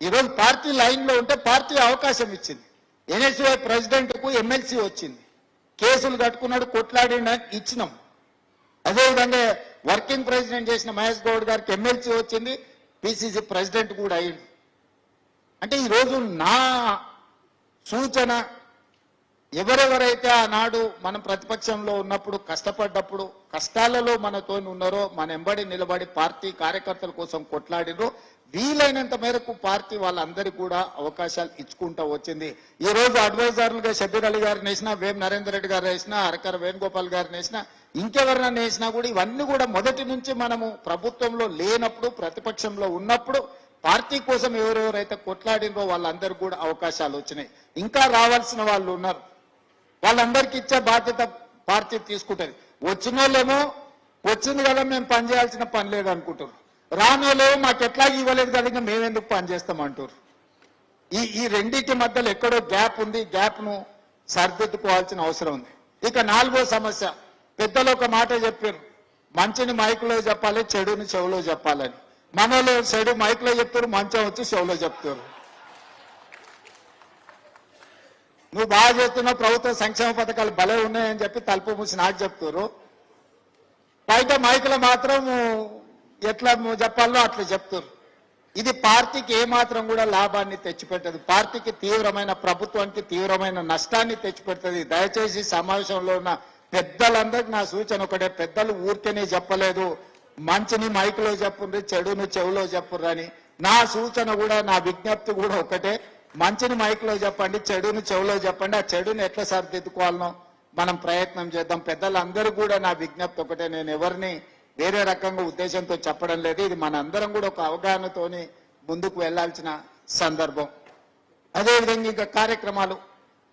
ఈరోజు పార్టీ లైన్లో ఉంటే పార్టీ అవకాశం ఇచ్చింది. ఎన్ఎస్యుఐ ప్రెసిడెంట్కు ఎమ్మెల్సీ వచ్చింది. కేసులు కట్టుకున్నాడు కొట్లాడి ఇచ్చినాం. అదేవిధంగా వర్కింగ్ ప్రెసిడెంట్ చేసిన మహేష్ గౌడ్ గారికి ఎమ్మెల్సీ వచ్చింది పిసిసి ప్రెసిడెంట్ కూడా అయ్యింది అంటే ఈరోజు నా సూచన ఎవరెవరైతే ఆనాడు మనం ప్రతిపక్షంలో ఉన్నప్పుడు కష్టపడ్డప్పుడు కష్టాలలో మనతో ఉన్నారో మన ఎంబడి నిలబడి పార్టీ కార్యకర్తల కోసం కొట్లాడినో వీలైనంత మేరకు పార్టీ వాళ్ళందరికీ కూడా అవకాశాలు ఇచ్చుకుంటూ వచ్చింది. ఈ రోజు అడ్వైజర్లుగా షబీర్ అలీ గారిని వేసినా వేం నరేందర్ రెడ్డి గారు వేసినా అరకర వేణుగోపాల్ గారిని వేసినా ఇంకెవరినైనా వేసినా కూడా ఇవన్నీ కూడా మొదటి నుంచి మనము ప్రభుత్వంలో లేనప్పుడు ప్రతిపక్షంలో ఉన్నప్పుడు పార్టీ కోసం ఎవరెవరైతే కొట్లాడినో వాళ్ళందరూ కూడా అవకాశాలు వచ్చినాయి. ఇంకా రావాల్సిన వాళ్ళు ఉన్నారు. వాళ్ళందరికీ ఇచ్చే బాధ్యత పార్టీ తీసుకుంటుంది. వచ్చిన వాళ్ళేమో వచ్చింది కదా మేము పని చేయాల్సిన పని లేదు అనుకుంటున్నారు రానోళ్ళేమో మాకు ఎట్లా ఇవ్వలేదు కదా ఇంకా మేమెందుకు పని అంటారు ఈ ఈ రెండింటి మధ్యలో ఎక్కడో గ్యాప్ ఉంది గ్యాప్ను సరిదిద్దుకోవాల్సిన అవసరం ఉంది. ఇక నాలుగో సమస్య పెద్దలు ఒక మాట చెప్పారు మంచిని మైకులో చెప్పాలి చెడుని చెవులో చెప్పాలని. మనలో చెడు మైకులో చెప్తారు మంచం వచ్చి చెవులో చెప్తారు. నువ్వు బాగా చేస్తున్నావు ప్రభుత్వ సంక్షేమ పథకాలు భలే ఉన్నాయని చెప్పి తలుపు మూసి నాకు చెప్తారు. బయట మైకులు మాత్రం ఎట్లా చెప్పాలో అట్లా చెప్తారు. ఇది పార్టీకి ఏమాత్రం కూడా లాభాన్ని తెచ్చిపెట్టదు. పార్టీకి తీవ్రమైన ప్రభుత్వానికి తీవ్రమైన నష్టాన్ని తెచ్చిపెడుతుంది. దయచేసి సమావేశంలో ఉన్న పెద్దలందరికీ నా సూచన ఒకటే పెద్దలు ఊరికేనే చెప్పలేదు. మంచిని మైకులో చెప్పుండ్రి చెడును చెవులో చెప్పుర్రని నా సూచన కూడా నా విజ్ఞప్తి కూడా ఒకటే. మంచిని మైక్లో చెప్పండి చెడును చెవులో చెప్పండి. ఆ చెడుని ఎట్లా సరిదిద్దుకోవాలనో మనం ప్రయత్నం చేద్దాం. పెద్దలందరూ కూడా నా విజ్ఞప్తి ఒకటే నేను ఎవరిని వేరే రకంగా ఉద్దేశంతో చెప్పడం లేదు. ఇది మన అందరం కూడా ఒక అవగాహనతోని ముందుకు వెళ్ళాల్సిన సందర్భం. అదేవిధంగా ఇంకా కార్యక్రమాలు